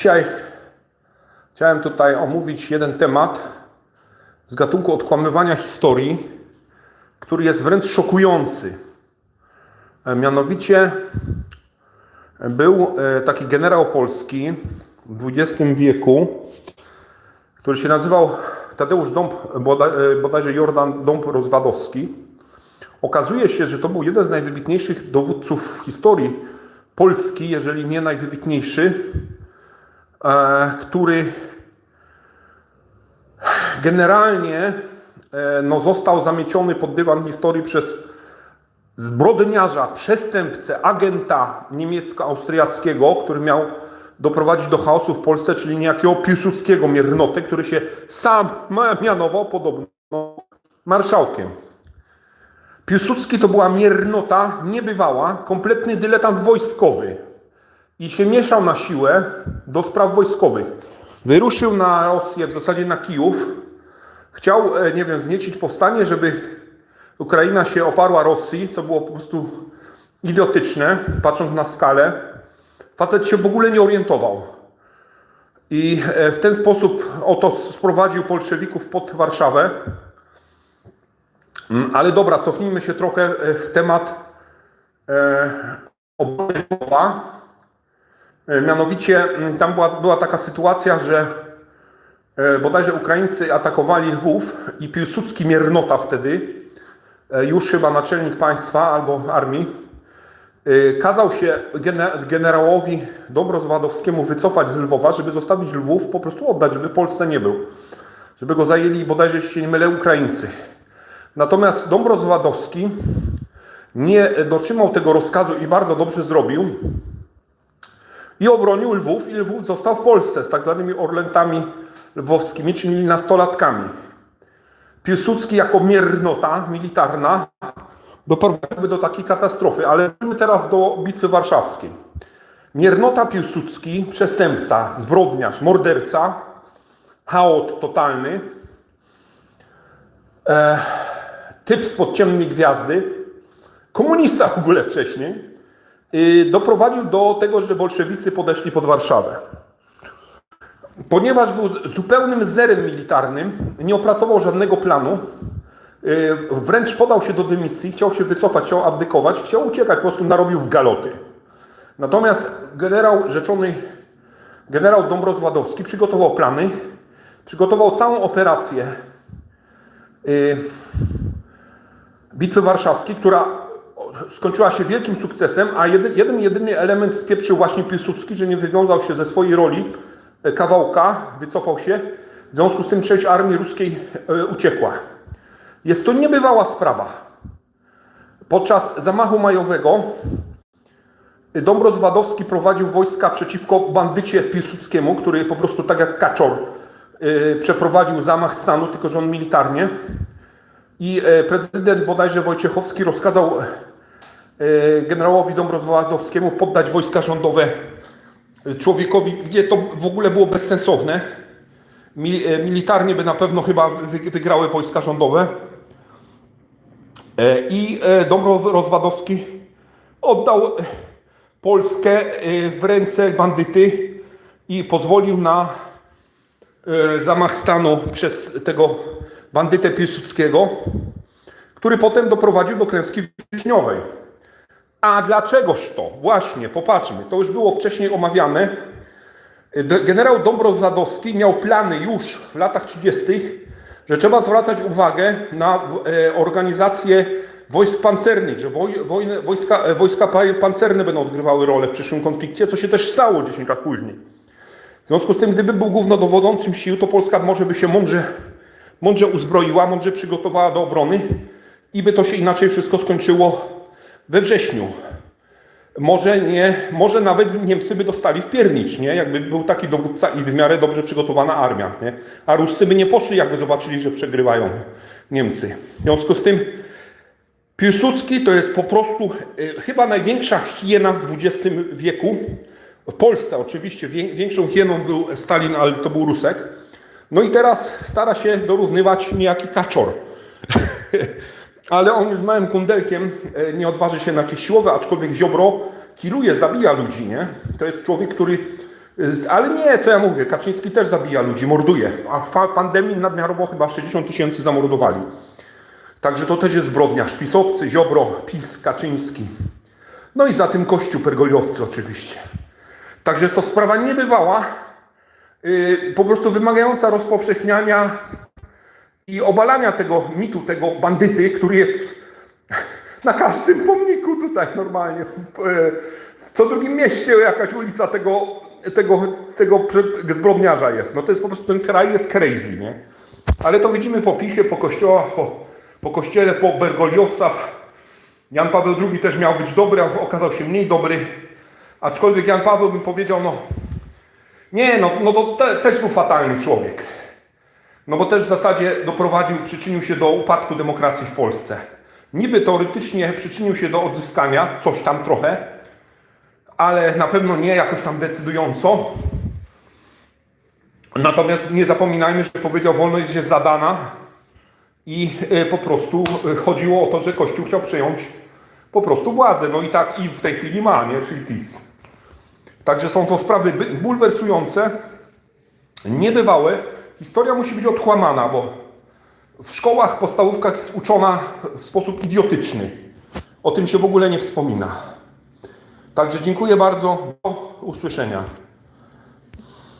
Dzisiaj chciałem tutaj omówić jeden temat z gatunku odkłamywania historii, który jest wręcz szokujący. E, Mianowicie był e, taki generał polski w XX wieku, który się nazywał Tadeusz Dąb, boda- e, bodajże Jordan Dąb Rozwadowski. Okazuje się, że to był jeden z najwybitniejszych dowódców w historii Polski, jeżeli nie najwybitniejszy, e, który generalnie e, no, został zamieciony pod dywan historii przez zbrodniarza, przestępcę, agenta niemiecko-austriackiego, który miał doprowadzić do chaosu w Polsce, czyli niejakiego Piłsudskiego miernotę, który się sam mianował podobno marszałkiem. Piłsudski to była miernota niebywała, kompletny dyletant wojskowy i się mieszał na siłę do spraw wojskowych. Wyruszył na Rosję, w zasadzie na Kijów. Chciał, e, nie wiem, zniecić powstanie, żeby Ukraina się oparła Rosji, co było po prostu idiotyczne, patrząc na skalę. Facet się w ogóle nie orientował. I e, w ten sposób oto sprowadził bolszewików pod Warszawę. Mm, Ale dobra, cofnijmy się trochę e, w temat e, obrony Mianowicie mm, tam była, była taka sytuacja, że e, bodajże Ukraińcy atakowali Lwów i Piłsudski miernota wtedy, e, już chyba naczelnik państwa albo armii, e, kazał się gene- generałowi Dobrozwadowskiemu wycofać z Lwowa, żeby zostawić Lwów, po prostu oddać, żeby Polsce nie był. Żeby go zajęli bodajże, jeśli się nie mylę, Ukraińcy. Natomiast Dąbrozwadowski nie dotrzymał tego rozkazu i bardzo dobrze zrobił i obronił Lwów i Lwów został w Polsce z tak zwanymi orlętami lwowskimi, czyli nastolatkami. Piłsudski jako miernota militarna doprowadziłby do takiej katastrofy, ale wróćmy teraz do Bitwy Warszawskiej. Miernota Piłsudski, przestępca, zbrodniarz, morderca, chaot totalny, typ spod ciemnej gwiazdy, komunista w ogóle wcześniej, doprowadził do tego, że bolszewicy podeszli pod Warszawę. Ponieważ był zupełnym zerem militarnym, nie opracował żadnego planu, yy, wręcz podał się do dymisji, chciał się wycofać, chciał abdykować, chciał uciekać, po prostu narobił w galoty. Natomiast generał rzeczony, generał Dąbrozwadowski przygotował plany, przygotował całą operację yy, Bitwy Warszawskiej, która skończyła się wielkim sukcesem, a jeden, jeden jedyny element spieprzył właśnie Piłsudski, że nie wywiązał się ze swojej roli e, kawałka, wycofał się. W związku z tym część armii ruskiej e, uciekła. Jest to niebywała sprawa. Podczas zamachu majowego Dąbrozwadowski prowadził wojska przeciwko bandycie Piłsudskiemu, który po prostu tak jak kaczor e, przeprowadził zamach stanu, tylko że on militarnie. I e, prezydent bodajże Wojciechowski rozkazał e, generałowi Dąbrozwadowskiemu poddać wojska rządowe e, człowiekowi, gdzie to w ogóle było bezsensowne. E, Militarnie by na pewno chyba wy- wygrały wojska rządowe. E, I e, Dąbrozwadowski oddał e, Polskę w ręce bandyty i pozwolił na e, zamach stanu przez tego bandytę Piłsudskiego, który potem doprowadził do klęski wrześniowej. A dlaczegoż to? Właśnie, popatrzmy, to już było wcześniej omawiane. Generał Dąbrowski miał plany już w latach 30., że trzeba zwracać uwagę na e, organizację wojsk pancernych, że wojska, e, wojska pa- pancerne będą odgrywały rolę w przyszłym konflikcie, co się też stało 10 lat później. W związku z tym, gdyby był głównodowodzącym sił, to Polska może by się mądrze, mądrze uzbroiła, mądrze przygotowała do obrony i by to się inaczej wszystko skończyło we wrześniu. Może nie, może nawet Niemcy by dostali w piernicz, nie? Jakby był taki dowódca i w miarę dobrze przygotowana armia, nie? A Ruscy by nie poszli, jakby zobaczyli, że przegrywają Niemcy. W związku z tym Piłsudski to jest po prostu y, chyba największa hiena w XX wieku. W Polsce oczywiście wię- większą hieną był Stalin, ale to był Rusek. No i teraz stara się dorównywać niejaki kaczor. ale on już małym kundelkiem e, nie odważy się na jakieś siłowe, aczkolwiek Ziobro kiluje, zabija ludzi, nie? To jest człowiek, który Z- Ale nie, co ja mówię, Kaczyński też zabija ludzi, morduje. A w pandemii nadmiarowo chyba 60 tysięcy zamordowali. Także to też jest zbrodnia. Pisowcy, Ziobro, PiS, Kaczyński. No i za tym Kościół, pergoliowcy oczywiście. Także to sprawa niebywała, yy, po prostu wymagająca rozpowszechniania i obalania tego mitu, tego bandyty, który jest na każdym pomniku tutaj normalnie. W, co drugim mieście jakaś ulica tego, tego, tego zbrodniarza jest. No to jest po prostu, ten kraj jest crazy, nie? Ale to widzimy po PiSie, po kościołach, po, po kościele, po Bergoliowcach. Jan Paweł II też miał być dobry, a okazał się mniej dobry. Aczkolwiek Jan Paweł bym powiedział, no nie, no, no to te, też był fatalny człowiek. No bo też w zasadzie doprowadził, przyczynił się do upadku demokracji w Polsce. Niby teoretycznie przyczynił się do odzyskania, coś tam trochę, ale na pewno nie jakoś tam decydująco. Natomiast nie zapominajmy, że powiedział, wolność jest zadana i e, po prostu e, chodziło o to, że Kościół chciał przejąć po prostu władzę. No i tak i w tej chwili ma, nie? Czyli PiS. Także są to sprawy bulwersujące, niebywałe. Historia musi być odkłamana, bo w szkołach, podstawówkach jest uczona w sposób idiotyczny. O tym się w ogóle nie wspomina. Także dziękuję bardzo. Do usłyszenia.